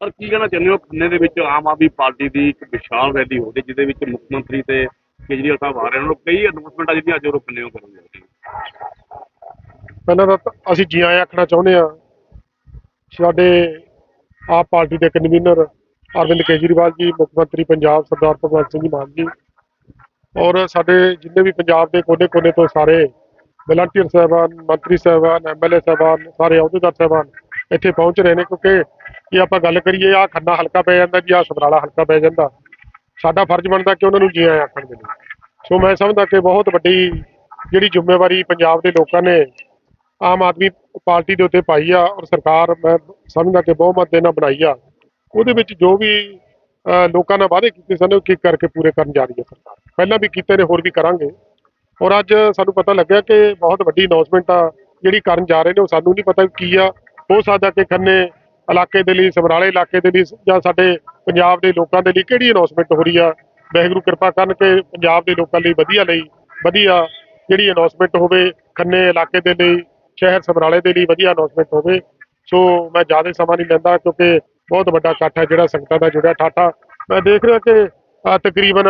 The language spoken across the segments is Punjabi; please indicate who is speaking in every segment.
Speaker 1: ਪਰ ਕੀ ਕਹਿਣਾ ਚਾਹੁੰਦੇ ਹੋ? ਖੰਨੇ ਦੇ ਵਿੱਚ ਆਮ ਆਦਮੀ ਪਾਰਟੀ ਦੀ ਇੱਕ ਵਿਸ਼ਾਲ ਰੈਲੀ ਹੋ ਹੋਵੇ ਜਿਹਦੇ ਵਿੱਚ ਮੁੱਖ ਮੰਤਰੀ ਤੇ ਕੇਜਰੀਵਾਲ ਸਾਹਿਬ ਆ ਰਹੇ ਨੇ। ਉਹਨਾਂ ਕਈ ਅਨਾਉਂਸਮੈਂਟਾਂ ਜਿਹੜੀਆਂ ਅੱਜ ਉਹ ਖੰਨੇ ਕਰਨਗੇ।
Speaker 2: ਪਹਿਲਾਂ ਤਾਂ ਅਸੀਂ ਜੀ ਆਇਆਂ ਆਖਣਾ ਚਾਹੁੰਦੇ ਆ ਸਾਡੇ ਆਪ ਪਾਰਟੀ ਦੇ ਕਨਵੀਨਰ ਅਰਵਿੰਦ ਕੇਜਰੀਵਾਲ ਜੀ, ਮੁੱਖ ਮੰਤਰੀ ਪੰਜਾਬ ਸਰਦਾਰ ਭਗਵੰਤ ਸਿੰਘ ਮਾਨ ਜੀ ਔਰ ਸਾਡੇ ਜਿੰਨੇ ਵੀ ਪੰਜਾਬ ਦੇ ਕੋਨੇ-ਕੋਨੇ ਤੋਂ ਸਾਰੇ ਵਲੰਟੀਅਰ ਸਾਹਿਬਾਨ, ਮੰਤਰੀ ਸਾਹਿਬਾਨ ਐਮਐਲਏ ਸਾਹਿਬਾਨ, ਸਾਰੇ ਅਹੁਦੇਦਾਰ ਸਾਹਿਬਾਨ ਇੱਥੇ ਪਹੁੰਚ ਰਹੇ ਨੇ ਕਿਉਂਕਿ ਜੇ ਆਪਾਂ ਗੱਲ ਕਰੀਏ ਆ ਖੰਨਾ ਹਲਕਾ ਪੈ ਜਾਂਦਾ ਜੀ ਆ ਸਮਰਾਲਾ ਹਲਕਾ ਪੈ ਜਾਂਦਾ। ਸਾਡਾ ਫਰਜ਼ ਬਣਦਾ ਕਿ ਉਹਨਾਂ ਨੂੰ ਜੀ ਆਇਆਂ ਆਖਣ ਦੇ ਲਈ। ਸੋ ਮੈਂ ਸਮਝਦਾ ਕਿ ਬਹੁਤ ਵੱਡੀ ਜਿਹੜੀ ਜ਼ਿੰਮੇਵਾਰੀ ਪੰਜਾਬ ਦੇ ਲੋਕਾਂ ਨੇ ਆਮ ਆਦਮੀ ਪਾਰਟੀ ਦੇ ਉੱਤੇ ਪਾਈ ਆ ਔਰ ਸਰਕਾਰ ਮੈਂ ਸਮਝਦਾ ਕਿ ਬਹੁਮਤ ਦੇ ਨਾਲ ਬਣਾਈ ਆ। ਉਹਦੇ ਵਿੱਚ ਜੋ ਵੀ ਲੋਕਾਂ ਨਾਲ ਵਾਅਦੇ ਕੀਤੇ ਸਨ, ਉਹ ਕੀ ਕਰਕੇ ਪੂਰੇ ਕਰਨ ਜਾ ਰਹੀ ਹੈ ਸਰਕਾਰ। ਪਹਿਲਾਂ ਵੀ ਕੀਤੇ ਨੇ, ਹੋਰ ਵੀ ਕਰਾਂਗੇ। ਔਰ ਅੱਜ ਸਾਨੂੰ ਪਤਾ ਲੱਗਿਆ ਕਿ ਬਹੁਤ ਵੱਡੀ ਅਨਾਉਂਸਮੈਂਟ ਆ, ਜਿਹੜੀ ਕਰਨ ਜਾ ਰਹੇ ਨੇ, ਉਹ ਸਾਨੂੰ ਨਹੀਂ ਪਤਾ ਕੀ ਆ। ਹੋ ਸਕਦਾ ਕਿ ਖੰਨੇ ਇਲਾਕੇ ਦੇ ਲਈ, ਸਮਰਾਲੇ ਇਲਾਕੇ ਦੇ ਲਈ ਜਾਂ ਸਾਡੇ ਪੰਜਾਬ ਦੇ ਲੋਕਾਂ ਦੇ ਲਈ ਕਿਹੜੀ ਅਨਾਉਂਸਮੈਂਟ ਹੋ ਰਹੀ ਆ? ਵਾਹਿਗੁਰੂ ਕਿਰਪਾ ਕਰਨ ਕਿ ਪੰਜਾਬ ਦੇ ਲੋਕਾਂ ਲਈ ਵਧੀਆ ਲਈ, ਵਧੀਆ ਜਿਹੜੀ ਅਨਾਉਂਸਮੈਂਟ ਹੋਵੇ, ਖੰਨੇ ਇਲਾਕੇ ਦੇ ਲਈ, ਸ਼ਹਿਰ ਸਮਰਾਲੇ ਦੇ ਲਈ ਵਧੀਆ ਅਨਾਉਂਸਮੈਂਟ ਹੋਵੇ। ਸੋ ਮੈਂ ਜ਼ਿਆਦਾ ਸਮਾਂ ਨਹੀਂ ਲੈਂਦਾ ਕਿਉਂਕਿ ਬਹੁਤ ਵੱਡਾ ਇਕੱਠ ਹੈ ਜਿਹੜਾ ਸੰਗਤਾਂ ਦਾ ਜੁੜਿਆ ਠਾਠਾ। ਮੈਂ ਦੇਖ ਰਿਹਾ ਕਿ ਤਕਰੀਬਨ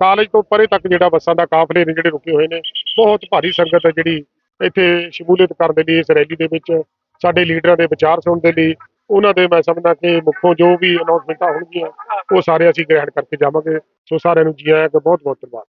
Speaker 2: ਕਾਲਜ ਤੋਂ ਪਰੇ ਤੱਕ ਜਿਹੜਾ ਬੱਸਾਂ ਦਾ ਕਾਫਲੇ ਨੇ ਜਿਹੜੇ ਰੁਕੇ ਹੋਏ ਨੇ, ਬਹੁਤ ਭਾਰੀ ਸੰਗਤ ਹੈ ਜਿਹੜੀ ਇੱਥੇ ਸ਼ਮੂਲੀਅਤ ਕਰਨ ਦੇ ਲਈ ਇਸ ਰੈਲੀ ਦੇ ਵਿੱਚ। ਸਾਡੇ ਲੀਡਰਾਂ ਦੇ ਵਿਚਾਰ ਸੁਣਨ ਦੇ ਲਈ, ਉਹਨਾਂ ਦੇ ਮੈਂ ਸਮਝਦਾ ਕਿ ਮੁੱਖੋਂ ਜੋ ਵੀ ਅਨਾਉਂਸਮੈਂਟਾਂ ਹੋਣਗੀਆਂ, ਉਹ ਸਾਰੇ ਅਸੀਂ ਗ੍ਰਹਿਣ ਕਰਕੇ ਜਾਵਾਂਗੇ। ਸੋ ਸਾਰਿਆਂ ਨੂੰ ਜੀ ਆਇਆਂ ਕਿ ਬਹੁਤ ਬਹੁਤ ਧੰਨਵਾਦ।